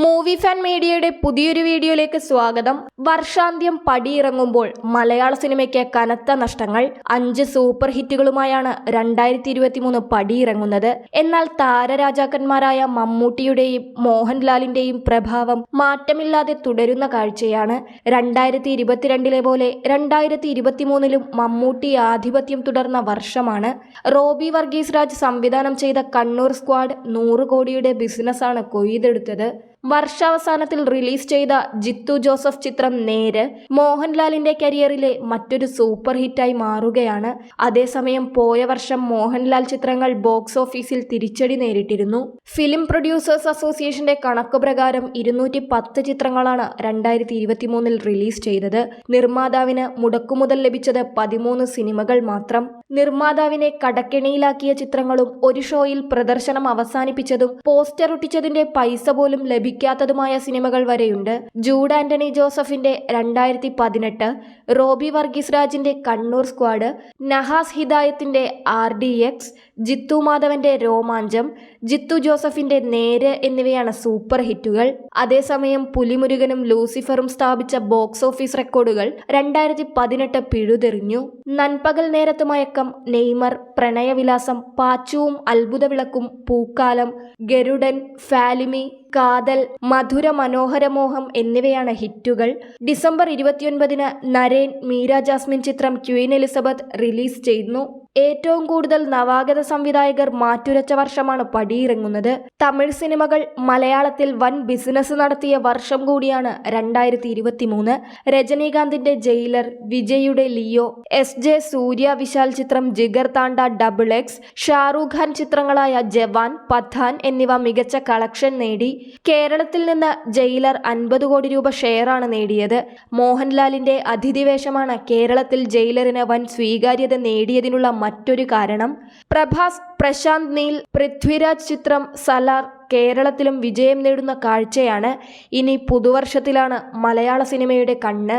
Movie fan മീഡിയയുടെ പുതിയൊരു വീഡിയോയിലേക്ക് സ്വാഗതം. വർഷാന്ത്യം പടിയിറങ്ങുമ്പോൾ മലയാള സിനിമയ്ക്ക് കനത്ത നഷ്ടങ്ങൾ. അഞ്ച് സൂപ്പർ ഹിറ്റുകളുമായാണ് രണ്ടായിരത്തി ഇരുപത്തിമൂന്ന് പടിയിറങ്ങുന്നത്. എന്നാൽ താരരാജാക്കന്മാരായ മമ്മൂട്ടിയുടെയും മോഹൻലാലിന്റെയും പ്രഭാവം മാറ്റമില്ലാതെ തുടരുന്ന കാഴ്ചയാണ്. രണ്ടായിരത്തി ഇരുപത്തിരണ്ടിലെ പോലെ രണ്ടായിരത്തി ഇരുപത്തിമൂന്നിലും മമ്മൂട്ടി ആധിപത്യം തുടർന്ന വർഷമാണ്. റോബി വർഗീസ് രാജ് സംവിധാനം ചെയ്ത കണ്ണൂർ സ്ക്വാഡ് നൂറ് കോടിയുടെ ബിസിനസ്സാണ് കൊയ്തെടുത്തത്. വർഷാവസാനത്തിൽ റിലീസ് ചെയ്ത ജിത്തു ജോസഫ് ചിത്രം നേര് മോഹൻലാലിന്റെ കരിയറിലെ മറ്റൊരു സൂപ്പർ ഹിറ്റായി മാറുകയാണ്. അതേസമയം പോയ വർഷം മോഹൻലാൽ ചിത്രങ്ങൾ ബോക്സ് ഓഫീസിൽ തിരിച്ചടി നേരിട്ടിരുന്നു. ഫിലിം പ്രൊഡ്യൂസേഴ്സ് അസോസിയേഷന്റെ കണക്ക് പ്രകാരം ഇരുന്നൂറ്റി പത്ത് ചിത്രങ്ങളാണ് രണ്ടായിരത്തി ഇരുപത്തി മൂന്നിൽ റിലീസ് ചെയ്തത്. നിർമ്മാതാവിന് മുടക്കുമുതൽ ലഭിച്ചത് പതിമൂന്ന് സിനിമകൾ മാത്രം. നിർമ്മാതാവിനെ കടക്കെണിയിലാക്കിയ ചിത്രങ്ങളും ഒരു ഷോയിൽ പ്രദർശനം അവസാനിപ്പിച്ചതും പോസ്റ്റർ ഒട്ടിച്ചതിന്റെ പൈസ പോലും ലഭിക്കാത്തതുമായ സിനിമകൾ വരെയുണ്ട്. ജൂഡ് ആന്റണി ജോസഫിന്റെ രണ്ടായിരത്തി പതിനെട്ട് റോബി വർഗീസ് രാജിന്റെ കണ്ണൂർ സ്ക്വാഡ് നഹാസ് ഹിദായത്തിന്റെ ആർ ഡി എക്സ് ജിത്തു മാധവന്റെ രോമാഞ്ചം ജിത്തു ജോസഫിന്റെ നേര് എന്നിവയാണ് സൂപ്പർ ഹിറ്റുകൾ. അതേസമയം പുലിമുരുകനും ലൂസിഫറും സ്ഥാപിച്ച ബോക്സ് ഓഫീസ് റെക്കോർഡുകൾ രണ്ടായിരത്തി പതിനെട്ട് പിഴുതെറിഞ്ഞു. നൻപകൽ നേരത്ത് മയക്കം നെയ്മർ പ്രണയവിലാസം പാച്ചുവും അത്ഭുതവിളക്കും പൂക്കാലം ഗരുഡൻ ഫാലിമി കാതൽ മധുര മനോഹരമോഹം എന്നിവയാണ് ഹിറ്റുകൾ. ഡിസംബർ ഇരുപത്തിയൊൻപതിന് നരേൻ മീര ജാസ്മിൻ ചിത്രം ക്വീൻ എലിസബത്ത് റിലീസ് ചെയ്യുന്നു ഏറ്റവും കൂടുതൽ നവാഗത സംവിധായകർ മാറ്റുരച്ച വർഷമാണ് പടിയിറങ്ങുന്നത്. തമിഴ് സിനിമകൾ മലയാളത്തിൽ വൻ ബിസിനസ് നടത്തിയ വർഷം കൂടിയാണ് രണ്ടായിരത്തി ഇരുപത്തി മൂന്ന് രജനീകാന്തിന്റെ ജയിലർ വിജയുടെ Leo S J Surya Vishal ചിത്രം ജിഗർ താണ്ട ഡബിൾ എക്സ് ഷാറൂഖ് ഖാൻ ചിത്രങ്ങളായ ജവാൻ പത്താൻ എന്നിവ മികച്ച കളക്ഷൻ നേടി. കേരളത്തിൽ നിന്ന് ജയിലർ അൻപത് കോടി രൂപ ഷെയറാണ് നേടിയത്. മോഹൻലാലിന്റെ അതിഥിവേഷമാണ് കേരളത്തിൽ ജയിലറിന് വൻ സ്വീകാര്യത നേടിയതിനുള്ള മറ്റൊരു കാരണം. പ്രഭാസ് പ്രശാന്ത് നീൽ പൃഥ്വിരാജ് ചിത്രം സലാർ കേരളത്തിലും വിജയം നേടുന്ന കാഴ്ചയാണ് ഇനി പുതുവർഷത്തിലാണ് മലയാള സിനിമയുടെ കണ്ണ്.